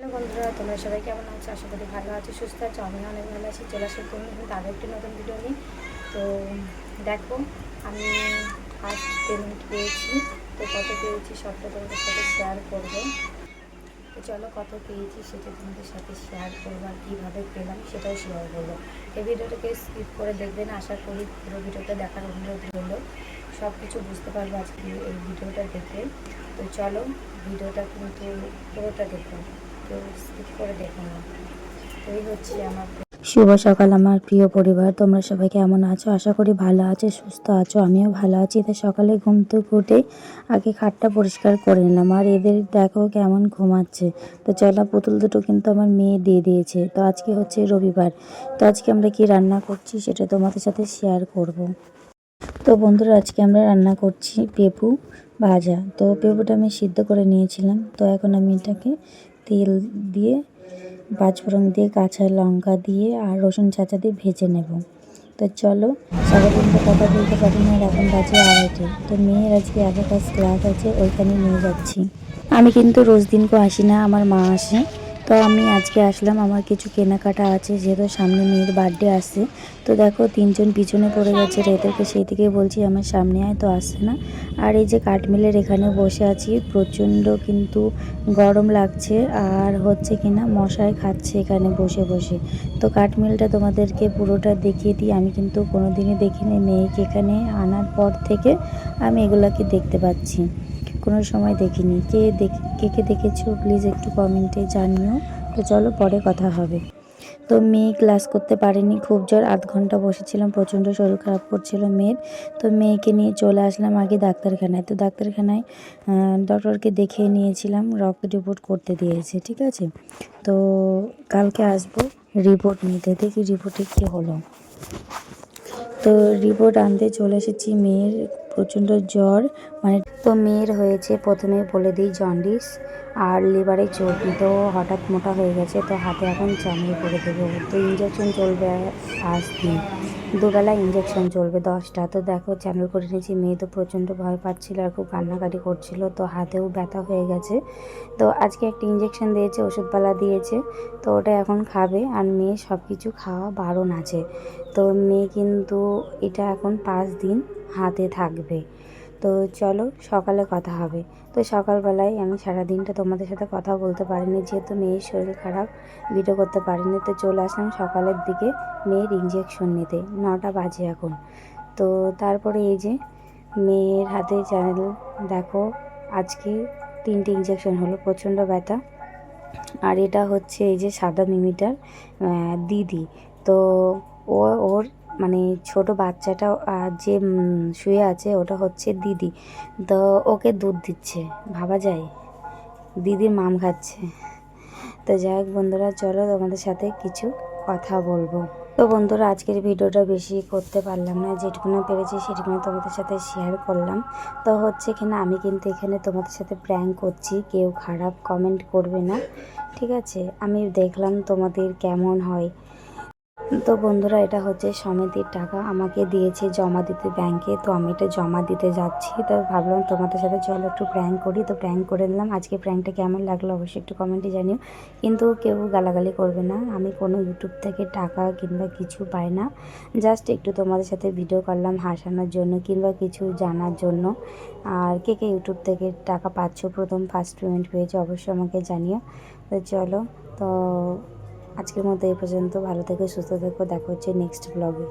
বন্ধুরা, তোমরা সবাই কেমন আছো? আশা করি ভালো আছো, সুস্থ আছো আমি অনেক ভালো আছি। চলে আসি তুমি কিন্তু আরও একটি নতুন ভিডিও নিই তো দেখো, আমি ফার্স্ট পেমেন্ট পেয়েছি, তো কত পেয়েছি সবটা তোমাদের সাথে শেয়ার করব। তো চলো কত পেয়েছি সেটা তোমাদের সাথে শেয়ার করব আর কীভাবে পেলাম সেটাও শেয়ার করব। এই ভিডিওটাকে স্কিপ করে দেখবেন আশা করি পুরো ভিডিওটা দেখার অনুরোধ রইল। সব কিছু বুঝতে পারব আজকে এই ভিডিওটা দেখে। তো চলো ভিডিওটা কিন্তু পুরোটা দেখুন আমার শুভ সকাল আমার প্রিয় পরিবার, তোমরা সবাই কেমন আছো? আশা করি ভালো আছো, সুস্থ আছো, আমিও ভালো আছি। তো সকালে ঘুম থেকে উঠে আগে খাটটা পরিষ্কার করে নিলাম, আর এদের দেখো কেমন ঘুমাচ্ছে। তো চলা, পুতুল দুটো কিন্তু আমার মেয়ে দিয়ে দিয়েছে। তো আজকে হচ্ছে রবিবার, তো আজকে আমরা কি রান্না করছি সেটা তোমাদের সাথে শেয়ার করব। তো বন্ধুরা, আজকে আমরা রান্না করছি পেঁপু ভাজা। তো পেঁপুটা আমি সিদ্ধ করে নিয়েছিলাম, তো এখন আমি এটাকে তেল দিয়ে পাঁচফোড়ন দিয়ে, কাঁচা লঙ্কা দিয়ে আর রসুন চাচা দিয়ে ভেজে নেব। তো চলো সারাদিন তো কথা বলতে পারি না এখন বাজে আড়াইটে। তো মেয়ের আজকে একটা ক্লাস আছে, ওইখানে নিয়ে যাচ্ছি। আমি কিন্তু রোজ দিনকে আসি না, আমার মা আসে। তো আমি আজকে আসলাম, আমার কিছু কেনাকাটা আছে, যেহেতু সামনে মেয়ের বার্থডে আসছে তো দেখো, তিনজন পিছনে পড়ে গেছে এদেরকে সেই থেকে বলছি, আমার সামনে আয় তো আসছে না। আর এই যে কাঠমিলের এখানে বসে আছি, প্রচণ্ড কিন্তু গরম লাগছে, আর হচ্ছে কিনা মশায় খাচ্ছে এখানে বসে বসে। তো কাঠমিলটা তোমাদেরকে পুরোটা দেখিয়ে দিই, আমি কিন্তু কোনো দিনই দেখিনি মেয়েকে এখানে আনার পর থেকে, আমি এগুলাকে দেখতে পাচ্ছি। কোনো সময় দেখিনি। কে কে কে দেখেছ প্লিজ একটু কমেন্টে জানিও। তো চলো পরে কথা হবে। তো মেয়ে ক্লাস করতে পারেনি, খুব জোর আধ ঘণ্টা বসেছিলাম, প্রচণ্ড শরীর খারাপ করছিল মেয়ের। তো মেয়েকে নিয়ে চলে আসলাম আগে ডাক্তারখানায়। তো ডাক্তারখানায় ডক্টরকে দেখিয়ে নিয়েছিলাম, রক্ত রিপোর্ট করতে দিয়েছে, ঠিক আছে? তো কালকে আসব রিপোর্ট নিতে। দেখি রিপোর্টে কী হলো। তো রিপোর্ট আনতে চলে এসেছি মেয়ের প্রচণ্ড জ্বর মানে তো মেয়ের হয়েছে প্রথমে বলে দিই জন্ডিস আর লিভারে চর্বি। তো হঠাৎ মোটা হয়ে গেছে, তো হাতে এখন চামিয়ে করে দেবো। তো ইঞ্জেকশন চলবে পাঁচ দিন। দুবেলা ইঞ্জেকশন চলবে দশটা। তো দেখো চ্যানেল করে নিয়েছি, মেয়ে তো প্রচণ্ড ভয় পাচ্ছিল আর খুব কান্নাকাটি করছিল। তো হাতেও ব্যথা হয়ে গেছে। তো আজকে একটা ইঞ্জেকশন দিয়েছে, ওষুধপালা দিয়েছে। তো ওটা এখন খাবে আর মেয়ে সব কিছু খাওয়া বারণ আছে। তো মেয়ে কিন্তু এটা এখন পাঁচ দিন হাতে থাকবে। তো চলো সকালে কথা হবে। তো সকালবেলায় আমি সারা দিনটা তোমাদের সাথে কথা বলতে পারিনি, যেহেতু মেয়ের শরীর খারাপ ভিডিও করতে পারিনি। তো চলে আসলাম সকালের দিকে মেয়ের ইঞ্জেকশন নিতে, নটা বাজে এখন। তো তারপরে এই যে মেয়ের হাতে চ্যানেল দেখো আজকে তিনটে ইঞ্জেকশন হলো, প্রচণ্ড ব্যথা। আর এটা হচ্ছে এই যে সাদা মিমিটার দিদি। তো ও, ওর মানে ছোট বাচ্চাটা যে শুয়ে আছে ওটা হচ্ছে দিদি। তো ওকে দুধ দিচ্ছে, ভাবা যায়? দিদির মাম খাচ্ছে। তো যাই হোক বন্ধুরা, চলো তোমাদের সাথে কিছু কথা বলব। তো বন্ধুরা, আজকের ভিডিওটা বেশি করতে পারলাম না, যেটুকুনা পেরেছি সেটুকুনা তোমাদের সাথে শেয়ার করলাম। তো হচ্ছে কিনা, আমি কিন্তু এখানে তোমাদের সাথে প্র্যাঙ্ক করছি, কেউ খারাপ কমেন্ট করবে না, ঠিক আছে? আমি দেখলাম তোমাদের কেমন হয়। তো বন্ধুরা, এটা হচ্ছে সমিতির টাকা। আমাকে দিয়েছে জমা দিতে ব্যাংকে, তো আমি এটা জমা দিতে যাচ্ছি। তো ভাবলাম তোমাদের সাথে চলো একটু প্র্যাঙ্ক করি। তো প্র্যাঙ্ক করে নিলাম। আজকে প্র্যাঙ্কটা কেমন লাগল অবশ্যই একটু কমেন্টে জানিও। কিন্তু কেউ গালাগালি করবে না। আমি কোনো ইউটিউব থেকে টাকা কিংবা কিছু পাই না। জাস্ট একটু তোমাদের সাথে ভিডিও করলাম হাসানোর জন্য কিংবা কিছু জানার জন্য। আর কে কে ইউটিউব থেকে টাকা পাচ্ছ? প্রথম ফার্স্ট পেমেন্ট পেয়েছে অবশ্যই আমাকে জানিও। তো চলো, তো আজকের মতো এই পর্যন্ত। ভালো থেকো সুস্থ থেকো। দেখা হচ্ছে নেক্সট ব্লগে